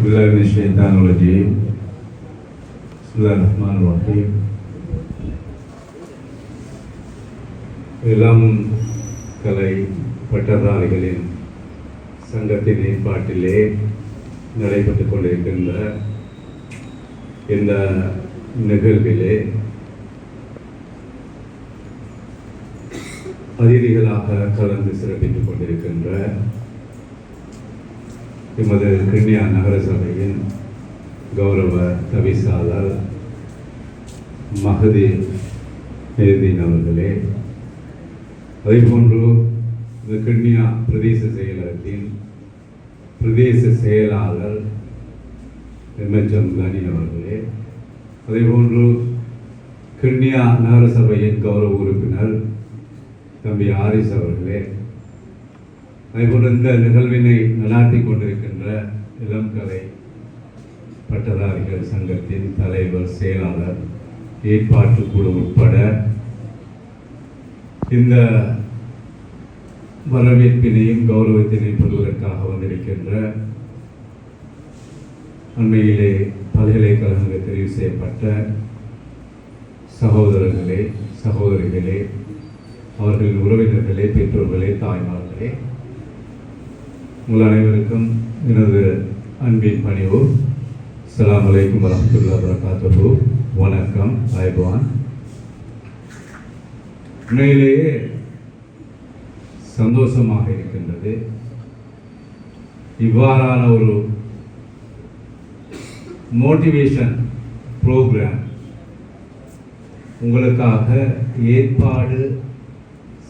بالله من الشيطان الرجيم بسم الله الرحمن الرحيم இளம் கலை பட்டதாரிகளின் சங்கத்தின் ஏற்பாட்டிலே நடைபெற்றுக் கொண்டிருக்கின்ற இந்த நிகழ்விலே அதிதிகளாக கலந்து சிறப்பித்துக் கொண்டிருக்கின்ற எமது கிண்ணியா நகரசபையின் கௌரவ தவிசாளர் மகதி மேதீன் அவர்களே அதேபோன்று இந்த கிண்ணியா பிரதேச செயலகத்தின் பிரதேச செயலாளர் எம்எச்எம் கனி அவர்களே அதேபோன்று கிண்ணியா நகரசபையின் கௌரவ உறுப்பினர் தம்பி ஆரிஸ் அவர்களே அதேபோல் இந்த நிகழ்வினை நடாத்தி கொண்டிருக்கின்ற இளம் கலை பட்டதாரிகள் சங்கத்தின் தலைவர் செயலாளர் ஏற்பாட்டு குழு உட்பட இந்த வரவேற்பினையும் கௌரவத்தினையும் பெறுவதற்காக வந்திருக்கின்ற அண்மையிலே பல்கலைக்கழகங்கள் தெரிவு செய்யப்பட்ட சகோதரர்களே சகோதரிகளே அவர்களின் உறவினர்களே பெற்றோர்களே தாய்மார்களே உங்கள் அனைவருக்கும் எனது அன்பின் பணிவு அஸ்ஸலாமு அலைக்கும் வரமத்துல்லா வரகாத்தபு வணக்கம் ஐபான். உண்மையிலேயே சந்தோஷமாக இருக்கின்றது. இவ்வாறான ஒரு மோட்டிவேஷன் ப்ரோக்ராம் உங்களுக்காக ஏற்பாடு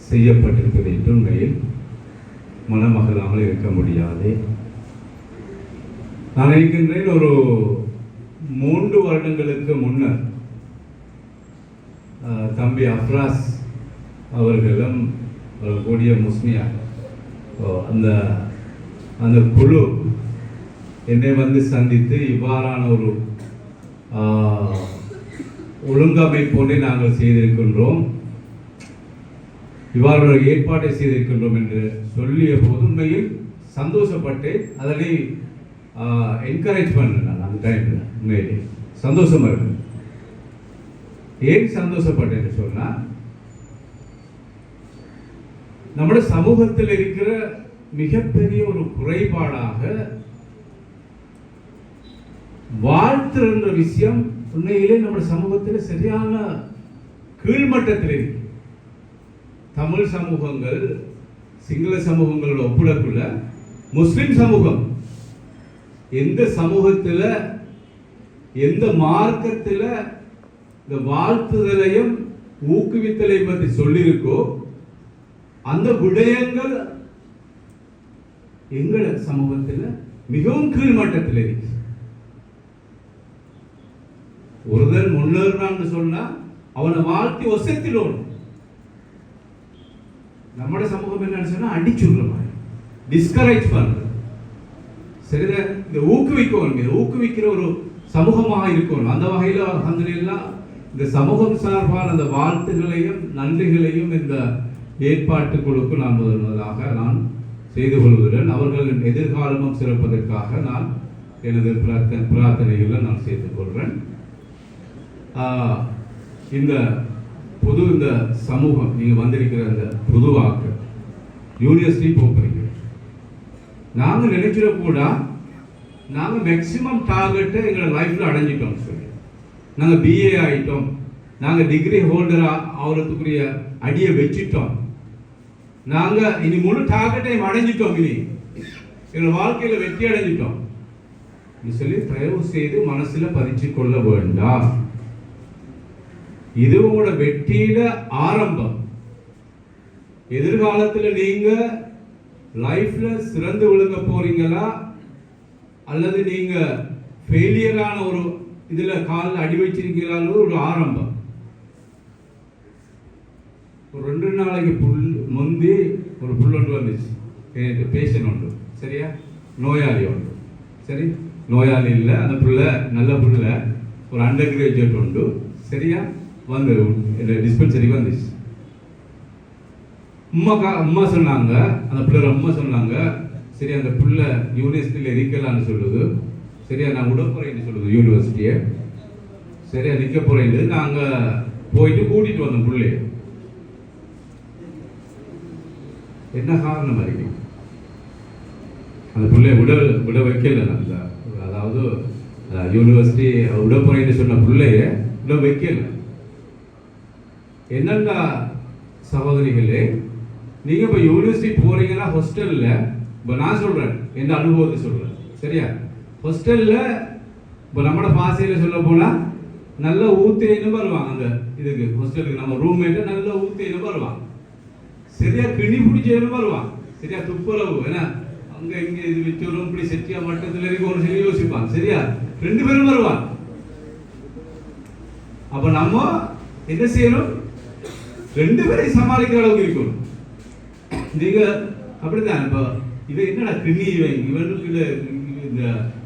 செய்யப்பட்டிருப்பது என்று உண்மையில் மனமகிழாமல் இருக்க முடியாது. நான் இருக்கின்றேன் ஒரு மூன்று வருடங்களுக்கு முன்னர் தம்பி அப்ராஸ் அவர்களும் கூடிய முஸ்மியா அந்த அந்த குழு என்னை வந்து சந்தித்து இவ்வாறான ஒரு ஆஹ், ஒழுங்கமைப்பொன்றை நாங்கள் செய்திருக்கின்றோம். இவ்வாறு ஏற்பாட்டை செய்திருக்கின்றோம் என்று சொல்லிய போது உண்மையில் சந்தோஷப்பட்டு அதனை என்கரேஜ் பண்ணேன் நான் அந்த டைமில் உண்மையிலே சந்தோஷமா இருக்கு. ஏன் சந்தோஷப்பட்டேன்னு சொன்னா நம்முடைய சமூகத்தில் இருக்கிற மிகப்பெரிய ஒரு குறைபாடாக வாழ்த்துன்ற விஷயம் உண்மையிலே நம்ம சமூகத்தில் சரியான கீழ்மட்டத்தில் இருக்கு. தமிழ் சமூகங்கள் சிங்கள சமூகங்களோட ஒப்பிடக்குள்ள முஸ்லிம் சமூகம். எந்த சமூகத்தில் எந்த மார்க்கத்தில் இந்த வாழ்த்துதலையும் ஊக்குவித்தலையும் பற்றி சொல்லியிருக்கோ அந்த விடயங்கள் எங்கள சமூகத்தில் மிகவும் கீழ்மட்டத்தில் இருக்கு ஒருதன் முன்னேறினான்னு சொன்னா அவனை வாழ்த்தி ஒசத்திலோடும் நம்மட சமூகம் என்னன்னு சொன்னா அடிச்சுடுற மாதிரி. டிஸ்கரேஜ் பண்றது சரிதான் இந்த ஊக்குவிக்கணும். ஊக்குவிக்கிற ஒரு சமூகமாக இருக்கணும். அந்த வகையில் அலமதுல்லாம் இந்த சமூகம் சார்பான அந்த வாழ்த்துகளையும் நன்றிகளையும் இந்த ஏற்பாட்டு குழுக்கு நான் முதல் முதலாக நான் செய்து கொள்கிறேன். அவர்களின் எதிர்காலமும் சிறப்பதற்காக நான் எனது பிரார்த்தனை பிரார்த்தனைகளை நான் செய்து கொள்கிறேன். இந்த புது இந்த சமூகம் நீங்கள் வந்திருக்கிற அந்த பொதுவாக்க யூனிவர்சிட்டி போகிறீங்க நாங்கள் நினைக்கிற கூட நாங்கள் மேக்சிமம் டார்கெட்டை எங்களை லைஃப்பில் அடைஞ்சிட்டோம் சொல்லி நாங்கள் பிஏ ஆகிட்டோம் நாங்கள் டிகிரி ஹோல்டராக ஆகிறதுக்குரிய அடியை வச்சிட்டோம். நாங்கள் இனி முழு டார்கெட்டையும் அடைஞ்சிட்டோம் இனி. எங்கள் வாழ்க்கையில் வெற்றி அடைஞ்சிட்டோம். சொல்லி தயவு செய்து மனசில் பதிச்சு கொள்ள வேண்டாம். இது உங்களோட வெற்றியில ஆரம்பம். எதிர்காலத்துல நீங்க லைஃப்ல சிறந்து விழுங்க போறீங்களா? அல்லது நீங்க ஃபெயிலியரான ஒரு இதுல காலில் அடி வச்சிருக்கீங்களான்னு ஒரு ஆரம்பம். ஒரு ரெண்டு நாளைக்கு புல் முந்தி ஒரு புல் ஒன்று வந்துச்சு. எனக்கு பேஷண்ட் ஒன்று சரியா? நோயாளி உண்டு. சரி? நோயாளி இல்லை. அந்த புள்ள நல்ல புள்ள. ஒரு அண்டர் கிராஜுவேட் உண்டு. சரியா? வந்து டிஸ்பென்சரிக்கு வந்துச்சு. அம்மா கா அம்மா சொன்னாங்க அந்த பிள்ளை அம்மா சொன்னாங்க சரி அந்த பிள்ளை யூனிவர்சிட்டியில் இருக்கலான்னு சொல்லுது. சரியா நான் விட போகிறேன்னு சொல்லுது யூனிவர்சிட்டியை சரியா நிற்க போறேன்னு நாங்கள் போயிட்டு கூட்டிகிட்டு வந்தோம் பிள்ளைய என்ன காரணம் இருக்கு அந்த பிள்ளைய விட விட வைக்கல அந்த அதாவது யூனிவர்சிட்டி விட போகிறேன்னு சொன்ன பிள்ளைய விட வைக்கல. என்னென்ன சகோதரிகளே நீங்கள் இப்போ யூனிவர்சிட்டி போகிறீங்கன்னா ஹாஸ்டலில் இப்போ நான் சொல்கிறேன் எந்த அனுபவத்தை சொல்கிறேன் சரியா? ஹாஸ்டலில் இப்போ நம்மளோட பாசையில் சொல்ல போனால் நல்ல ஊத்தேன்னு வருவாங்க அந்த இதுக்கு ஹாஸ்டலுக்கு நம்ம ரூம்மேட்டு நல்ல ஊத்தேன்னு வருவான் சரியா கிணி பிடிச்சேன்னு வருவான் சரியா துப்புரவு ஏன்னா அங்கே இங்கே இது வச்சோரும் இப்படி செட்டியா மட்டத்துல ஒரு சரி யோசிப்பான் சரியா? ரெண்டு பேரும் வருவான் அப்போ நம்ம என்ன செய்யணும்? ரெண்டு பேரையும் சமாளிக்கிற அளவுக்கு இருக்கும் நீங்க அப்படித்தான். இப்போ இவன் என்னடா கிணி இவன்? இவனுக்கு இந்த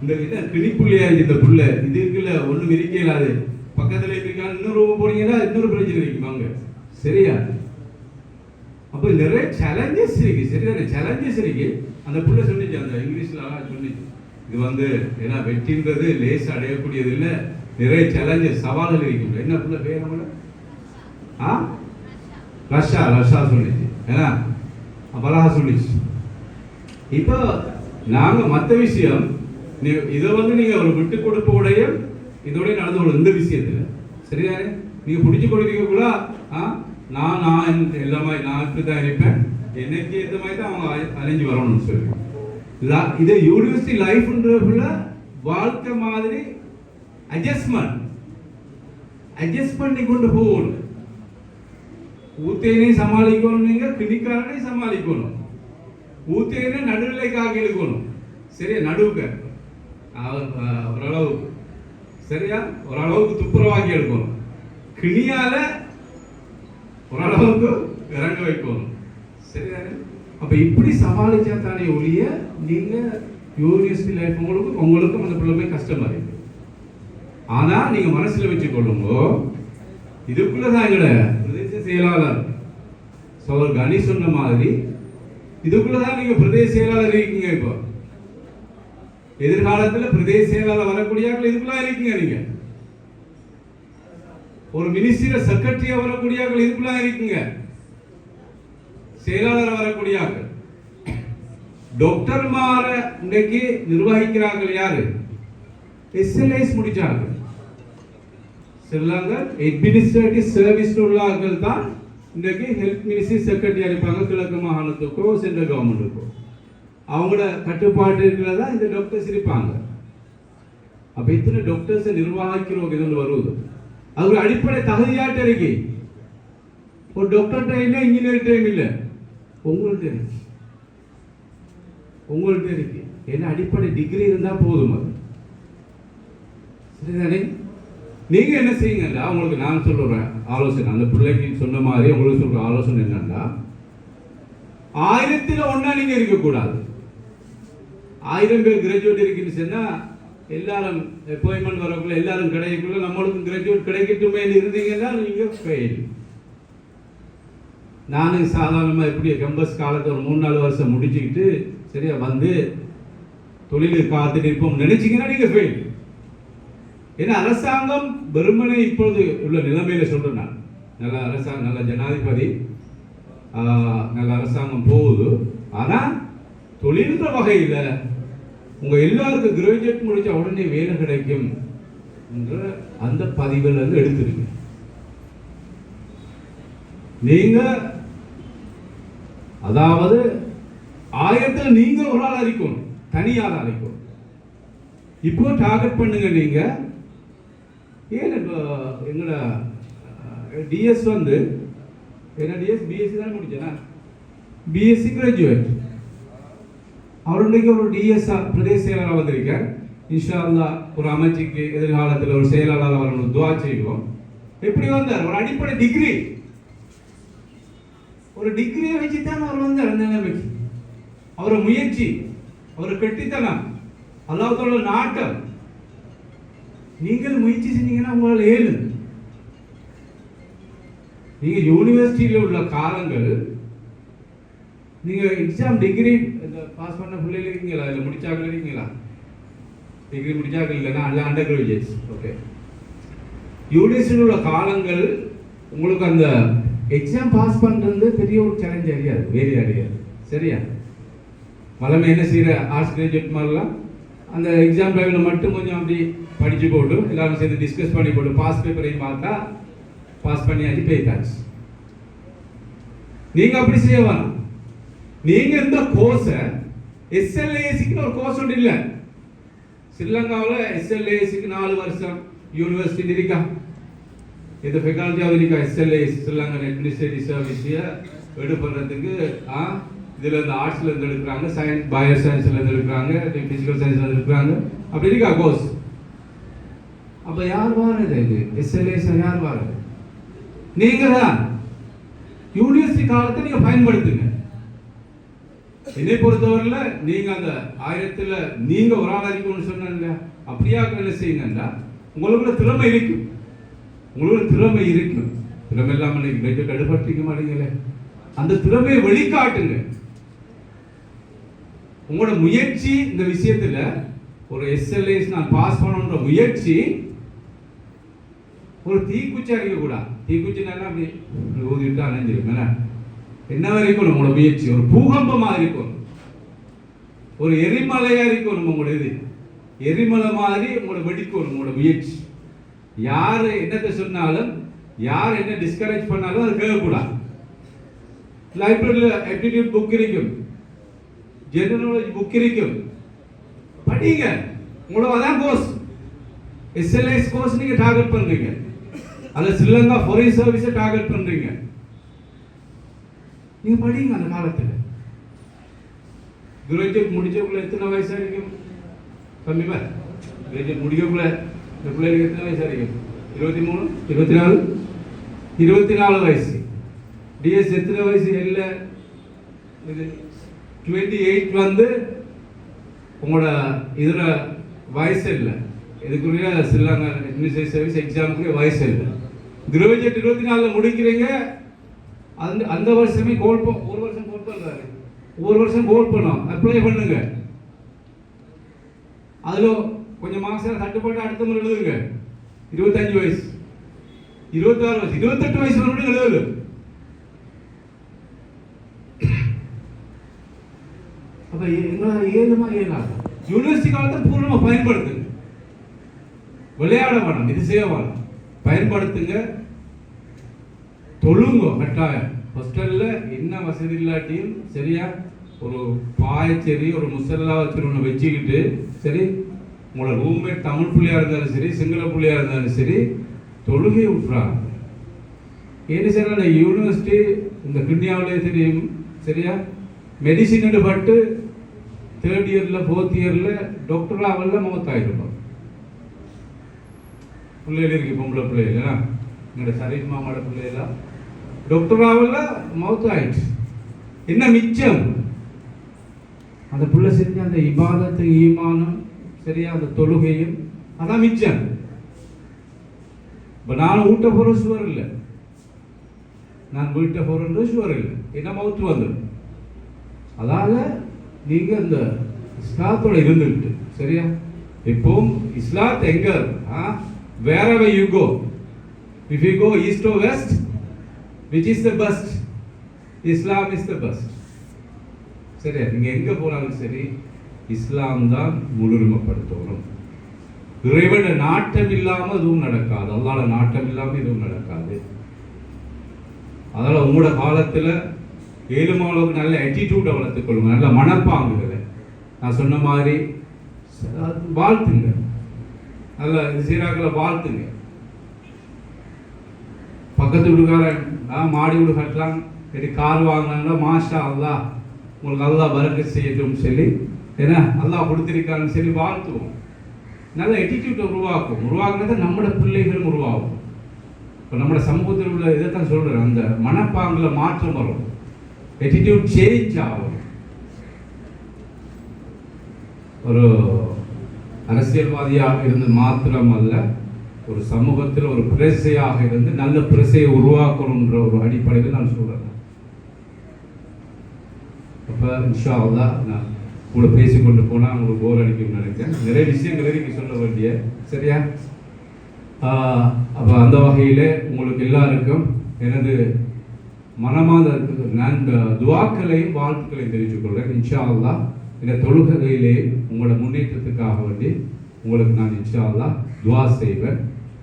இந்த என்ன கிணிப்புள்ளையா இந்த புள்ள. இதுக்குள்ள ஒன்றும் இருக்க இல்லாது. பக்கத்துல இருக்கா இன்னொரு ரூபம் போனீங்கன்னா இன்னொரு பிரச்சனை இருக்குமாங்க சரியா? அப்போ நிறைய சேலஞ்சஸ் இருக்கு. சரிதானே? சேலஞ்சஸ் இருக்கு. அந்த புள்ள சொல்லிச்சு அந்த இங்கிலீஷ்ல அழகா சொல்லிச்சு இது வந்து ஏன்னா வெற்றின்றது லேஸ் அடையக்கூடியது இல்லை. நிறைய சேலஞ்சஸ் சவால்கள் இருக்கு. என்ன புள்ள பேர் நம்மள ஆ? ரஷ்யா ரஷ்யா சொல்லிச்சு. ஏன்னா அப்ப சொல்லிச்சு. இப்போ நாங்கள் மற்ற விஷயம் நீ- இதை வந்து நீங்கள் ஒரு விட்டு கொடுப்பு உடைய இதோடய நடந்து கொள்ளும் இந்த விஷயத்தில் சரிதானே நீங்க பிடிச்சி கொடுக்க கூட ஆ, நான் நான் இந்த எல்லாமே நான் இப்படி தான் இருப்பேன். எனக்கு ஏற்ற மாதிரி தான் அவங்க அலைஞ்சு வரணும்னு சொல்லி இதை இது யூனிவர்சிட்டி லைஃப்ன்றதுக்குள்ள வாழ்க்கை மாதிரி அட்ஜஸ்ட்மெண்ட் அட்ஜஸ்ட் பண்ணி கொண்டு போகணும். ஊத்தேனையும் சமாளிக்கணும் நீங்கள் கிணிக்காரனையும் சமாளிக்கணும். ஊத்தேனை நடுநிலைக்காக எடுக்கணும் சரியா? நடுவுக்கு. ஓரளவுக்கு. சரியா? ஓரளவுக்கு துப்புரவாக்கி எடுக்கணும். கிணியால ஓரளவுக்கு இறங்க வைக்கணும். சரியா? அப்ப இப்படி சமாளிச்சா தானே ஒழிய நீங்க யூனிவர்சிட்டி லைஃப் உங்களுக்கு உங்களுக்கும் அந்த பிள்ளைமே கஷ்டமா இருக்கு. ஆனா நீங்க மனசுல வச்சுக்கொள்ளுங்க இதுக்குள்ளதான் எங்கட செயலாளர். சோழர் கணி சொன்ன மாதிரி இதுக்குள்ளதான் நீங்க பிரதேச செயலாளர் இருக்கீங்க இப்போ. எதிர்காலத்துல பிரதேச செயலாளர் வரக்கூடிய இதுக்குள்ள இருக்கீங்க நீங்க. ஒரு மினிஸ்டர் செக்ரட்டரியா வரக்கூடியாக்கள் இதுக்குள்ள இருக்கீங்க. செயலாளர் வரக்கூடிய டாக்டர் மார இன்னைக்கு நிர்வகிக்கிறார்கள் யாரு? எஸ்எல்ஐஸ் முடிச்சாங்க. ஸ்ரீலங்கா அட்மினிஸ்ட்ரேட்டிவ் சர்வீஸ் உள்ளார்கள் தான் இன்றைக்கு ஹெல்த் மினிஸ்ட்ரி செக்ரட்டரியாக இருப்பாங்க கிழக்கு மாகாணத்துக்கோ சென்ட்ரல் கவர்மெண்ட்டுக்கோ அவங்களோட கட்டுப்பாட்டு இருக்கிறதா இந்த டாக்டர்ஸ் இருப்பாங்க. அப்போ இத்தனை டாக்டர்ஸ் நிர்வாகிக்கிறோம் இதில் வருவது. அது ஒரு அடிப்படை தகுதியாட்ட இருக்கு. ஒரு டாக்டர்கிட்ட இல்லை டைம் இல்லை. உங்கள்கிட்ட இருக்கு. உங்கள்கிட்ட இருக்கு. ஏன்னா அடிப்படை டிகிரி இருந்தால் போதும் அது. சரிதானே? நீங்கள் என்ன செய்யுங்கடா உங்களுக்கு நான் சொல்லுறேன் ஆலோசனை. அந்த பிள்ளைக்கு சொன்ன மாதிரி உங்களுக்கு சொல்கிற ஆலோசனை என்னன்னா ஆயிரத்தில் ஒன்றா நீங்கள் இருக்கக்கூடாது. ஆயிரம் பேர் கிராஜுவேட் இருக்குன்னு சொன்னால் எல்லாரும் அப்பாயின்மெண்ட் வரக்குள்ள எல்லாரும் கிடைக்கக்குள்ள நம்மளுக்கும் கிராஜுவேட் கிடைக்கட்டுமே இருந்தீங்கன்னா நீங்கள் ஃபெயில் நானும் சாதாரணமாக எப்படி கம்பஸ் காலத்தை ஒரு மூணு நாலு வருஷம் முடிச்சுக்கிட்டு சரியா வந்து தொழிலுக்கு காத்துட்டு இருப்போம் நினைச்சீங்கன்னா நீங்கள் ஃபெயில் ஏன்னா அரசாங்கம் வெறுமனே இப்பொழுது உள்ள நிலைமையில சொல்றேன் நான். நல்ல அரசாங்கம் நல்ல ஜனாதிபதி நல்ல அரசாங்கம் போகுது. ஆனால் தொழில்ன்ற வகையில் உங்கள் எல்லாருக்கும் கிராஜுவேட் முடிச்ச உடனே வேலை கிடைக்கும் என்ற அந்த பதிவில் இருந்து எடுத்துருங்க. நீங்க அதாவது ஆயிரத்தில் நீங்க ஒரு ஆள் அறிக்கணும் தனியால் அறிக்கணும் இப்போ டார்கெட் பண்ணுங்க நீங்கள் ஏன் இப்போ எங்களோட டிஎஸ் வந்து என்ன டிஎஸ் பிஎஸ்சி தானே முடிச்சேனா? பிஎஸ்சி கிராஜுவேட் அவர் இன்னைக்கு ஒரு டிஎஸ் பிரதேச செயலாளராக வந்திருக்கார். இன்ஷா அல்லாஹ் ஒரு அமைச்சுக்கு எதிர்காலத்தில் ஒரு செயலாளராக வரணும் துவா செய்வோம். எப்படி வந்தார்? ஒரு அடிப்படை டிகிரி ஒரு டிகிரியை வச்சு தான் அவர் வந்தார் அந்த நிலைமைக்கு. அவரை முயற்சி அவர் கெட்டித்தனம் அல்லாஹ்வுடைய நாட்டம். நீங்கள் முயற்சி செஞ்சீங்கன்னா உங்களால் ஏழு. நீங்க யூனிவர்சிட்டியில் உள்ள காலங்கள் நீங்க எக்ஸாம் டிகிரி பாஸ் பண்ண பிள்ளைகள் இருக்கீங்களா? இல்லை முடிச்சாக்கள் இருக்கீங்களா? டிகிரி முடிச்சாக்கள் இல்லைன்னா அல்ல அண்டர் கிராஜுவேட்ஸ் ஓகே யூனிவர்சிட்டியில் உள்ள காலங்கள் உங்களுக்கு அந்த எக்ஸாம் பாஸ் பண்ணுறது பெரிய ஒரு சேலஞ்ச் அறியாது வேறு அறியாது சரியா? வளமை என்ன செய்கிற ஆர்ட்ஸ் கிராஜுவேட் மாதிரிலாம்? அந்த எக்ஸாம் டைமில் மட்டும் கொஞ்சம் அப்படி படித்து போட்டு எல்லாரும் சேர்ந்து டிஸ்கஸ் பண்ணி போட்டு பாஸ் பேப்பரையும் பார்த்தா பாஸ் பண்ணியாச்சு போயிட்டாச்சு நீங்கள் அப்படி செய்ய வேணாம். நீங்கள் இந்த கோர்ஸை எஸ்எல்ஏசிக்கு ஒரு கோர்ஸ் ஒன்று இல்லை. ஸ்ரீலங்காவில் எஸ்எல்ஏசிக்கு நாலு வருஷம். யூனிவர்சிட்டி இருக்கா இந்த ஃபெக்காலஜியாவது இருக்கா எஸ்எல்ஏசி ஸ்ரீலங்கன் அட்மினிஸ்ட்ரேட்டிவ் சர்வீஸை எடுப்படுறதுக்கு ஆ? இதில் இருந்து ஆர்ட்ஸ்ல இருந்து எடுக்கிறாங்க சயின்ஸ் பயோ சயின்ஸ்ல இருந்து எடுக்கிறாங்க ஃபிசிக்கல் சயின்ஸ்ல இருந்து எடுக்கிறாங்க அப்படி இருக்கா கோர்ஸ் அப்ப யார் வாரது இது? எஸ்எல்ஏஸ் யார் வாரது? நீங்கள்? தான் யூனிவர்சிட்டி காலத்தை நீங்க பயன்படுத்துங்க. என்னை பொறுத்தவரையில நீங்க அந்த ஆயிரத்துல நீங்க ஒரு ஆள் அறிக்கணும்னு சொன்னீங்க அப்படியா என்ன செய்யுங்கன்னா உங்களுக்குள்ள திறமை இருக்கும் உங்களுக்கு திறமை இருக்கும் திறமை இல்லாமல் நீங்கள் கிராஜுவேட் மாட்டீங்களே. அந்த திறமையை வெளிக்காட்டுங்க. உங்களோட முயற்சி இந்த விஷயத்தில் ஒரு எஸ்எல்ஏஸ் நான் பாஸ் பண்ணணுன்ற முயற்சி ஒரு தீக்குச்சி அடிக்க கூடாது. தீக்குச்சி நல்லா அப்படி ஊதிட்டு அணைஞ்சிருக்கும் என்ன? என்ன வரைக்கும் உங்களோட முயற்சி? ஒரு பூகம்பமாக இருக்கும் ஒரு எரிமலையாக இருக்கணும் உங்களோட இது. எரிமலை மாதிரி உங்களோட வெடிக்கணும் உங்களோட முயற்சி. யார் என்னத்தை சொன்னாலும் யார் என்ன டிஸ்கரேஜ் பண்ணாலும் அது கேட்கக்கூடாது. லைப்ரரியில் ஆப்டிடியூட் புக் இருக்கும் ஜெனரல் நாலேஜ் புக் இருக்கும் படிங்க. உங்களோட அதான் கோர்ஸ் எஸ்எல்எஸ் கோர்ஸ் நீங்க டார்கெட் பண்றீங்க. அல்ல ஸ்ரீலங்கா ஃபாரின் சர்வீஸை டார்கெட் பண்றீங்க. நீங்க படிங்க அந்த காலத்துல. கிராஜுவேட் முடிச்சவங்கள எத்தனை வயசு வரைக்கும் கம்மிமா கிராஜுவேட் முடிக்கக்குள்ள இந்த பிள்ளைகளுக்கு எத்தனை வயசு வரைக்கும் இருபத்தி மூணு? இருபத்தி நாலு. இருபத்தி நாலு வயசு. டிஎஸ் எத்தனை வயசு? இல்லை இது டுவெண்ட்டி எயிட் வந்து உங்களோட இதில் வயசு இல்லை. இதுக்குரிய சில்லாங்க அட்மினிஸ்ட்ரேட் சர்வீஸ் எக்ஸாமுக்குரிய வயசு இல்லை. கிராஜுவேட் இருபத்தி நாலில் முடிக்கிறீங்க. அந்த அந்த வருஷமே கோல் ஒரு வருஷம் கோல் பண்ணுறாரு ஒரு வருஷம் கோல் பண்ணோம். அப்ளை பண்ணுங்க. அதில் கொஞ்சம் மாதம் தட்டுப்பாட்டு அடுத்த முறை எழுதுங்க. இருபத்தஞ்சு வயசு. இருபத்தாறு வயசு. இருபத்தெட்டு வயசு மறுபடியும் எழுதுங்க. அப்போ எங்களால் ஏழுமா இயலாது யூனிவர்சிட்டி காலத்தை பூர்ணமாக பயன்படுத்துங்க விளையாட வேணாம் இது செய்ய வேணாம். பயன்படுத்துங்க. தொழுங்க கட்டாயம். ஹாஸ்டலில் என்ன வசதி இல்லாட்டியும் சரியா ஒரு பாயச்சேரி ஒரு முசல்லா வச்சு ஒன்று வச்சுக்கிட்டு சரி உங்களோட ரூம்மேட் தமிழ் பிள்ளையாக இருந்தாலும் சரி சிங்கள பிள்ளையாக இருந்தாலும் சரி தொழுகை விட்றாங்க ஏன்னு சார் யூனிவர்சிட்டி இந்த கிண்ணியாவிலே தெரியும் சரியா? மெடிசின் பட்டு தேர்ட் இயர்ல ஃபோர்த் இயர்ல டாக்டர் ஆவல்ல முகத்தாயிருப்போம் பிள்ளைகள் இருக்கு பொம்பளை பிள்ளைகள் எங்களோட சரீர் மாமாட பிள்ளைகளா? டாக்டர் ஆவல்ல மவுத் ஆயிடுச்சு என்ன மிச்சம்? அந்த பிள்ளை செஞ்ச அந்த இபாதத்து ஈமானம் சரியா அந்த தொழுகையும் அதான் மிச்சம். இப்போ நான் ஊட்ட போகிற சுவர் இல்லை. நான் வீட்டை போகிற சுவர் இல்லை. என்ன மவுத்து வந்துடும் அதாவது நீங்க இந்த இஸ்லாத்தோட இருந்துட்டு சரியா இப்போவும் இஸ்லாத் எங்க வேற way you go if you go east or west which is the best Islam is the best சரியா நீங்க எங்க போனாலும் சரி இஸ்லாம் தான் முன்னுரிமைப்படுத்தணும் இறைவன நாட்டம் இல்லாம எதுவும் நடக்காது அல்லாட நாட்டம் இல்லாமல் எதுவும் நடக்காது அதனால் உங்களோட காலத்துல ஏழுமா அளவுக்கு நல்ல attitude வளர்த்துக்கொள்ளுங்க நல்ல மனப்பாங்குகளை. நான் சொன்ன மாதிரி வாழ்த்துங்க நல்ல சீராக்களை வாழ்த்துங்க பக்கத்து வீடுக்காரன் ஆ, மாடி வீடு கட்டலாம். சரி கார் வாங்கினாங்களா மாஷா அல்லா உங்களுக்கு நல்லா பறக்க செய்யட்டும் சொல்லி ஏன்னா நல்லா கொடுத்திருக்கான்னு சொல்லி வாழ்த்துவோம். நல்ல எட்டிடியூட்டை உருவாக்கும். உருவாக்குனது நம்மளோட பிள்ளைகளும் உருவாகும். இப்போ நம்மளோட சமூகத்தில் உள்ள இதைத்தான் சொல்கிறேன் அந்த மனப்பாங்கில் மாற்றம் வரும். Attitude சேஞ்ச் ஆகும். ஒரு அரசியல்வாதியாக இருந்து மாத்திரம் அல்ல ஒரு சமூகத்தில் ஒரு பிரசையாக இருந்து நல்ல பிரசையை உருவாக்கணுன்ற ஒரு அடிப்படையில் நான் சொல்கிறேன் அப்போ இன்ஷா அல்லா நான் கூட பேசிக்கொண்டு போனால் உங்களுக்கு போர் அடிக்கும்னு நினைக்கிறேன். நிறைய விஷயங்களை நீங்கள் சொல்ல வேண்டிய சரியா? அப்போ அந்த வகையில் உங்களுக்கு எல்லாருக்கும் எனது மனமாத நான் துவாக்களையும் வாழ்த்துக்களையும் தெரிவித்துக்கொள்கிறேன். இன்ஷா அல்லாஹ் இந்த தொழுகையிலே உங்களோட முன்னேற்றத்துக்காக வேண்டி உங்களுக்கு நான் இன்ஷா அல்லாஹ் துவா செய்வேன்.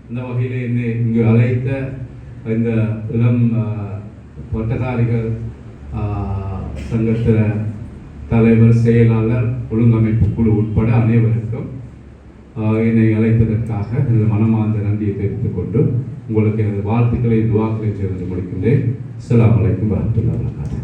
இந்த வகையில் என்னை இங்கு அழைத்த இந்த இளம் பட்டதாரிகள் ஆஹ், சங்கத்தின தலைவர் செயலாளர் ஒழுங்கமைப்பு குழு உட்பட அனைவருக்கும் என்னை அழைத்ததற்காக எனது மனமார்ந்த நன்றியை தெரிவித்துக் கொண்டு உங்களுக்கு எனது வாழ்த்துக்களை துவாக்களை சேர்ந்து முடிக்கின்றேன். அஸ்லாம் அலைக்கும் வரமத்துல்லா வரகாத்து